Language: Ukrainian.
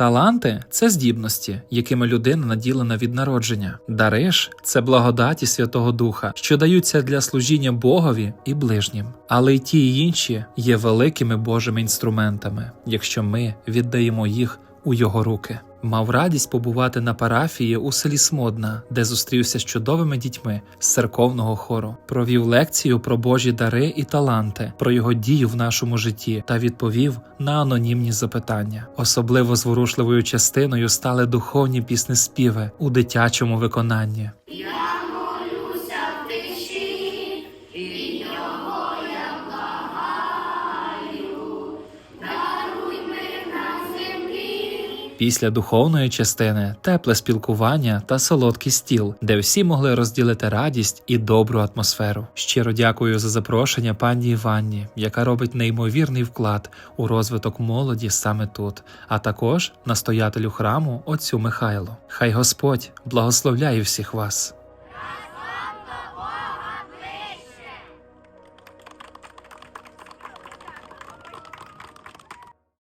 Таланти це здібності, якими людина наділена від народження. Дари ж це благодаті Святого Духа, що даються для служіння Богові і ближнім. Але й ті і інші є великими Божими інструментами, якщо ми віддаємо їх у його руки. Мав радість побувати на парафії у селі Смодна, де зустрівся з чудовими дітьми з церковного хору. Провів лекцію про Божі дари і таланти, про його дію в нашому житті та відповів на анонімні запитання. Особливо зворушливою частиною стали духовні піснеспіви у дитячому виконанні. Після духовної частини тепле спілкування та солодкий стіл, де всі могли розділити радість і добру атмосферу. Щиро дякую за запрошення пані Іванні, яка робить неймовірний вклад у розвиток молоді саме тут, а також настоятелю храму отцю Михайлу. Хай Господь благословляє всіх вас.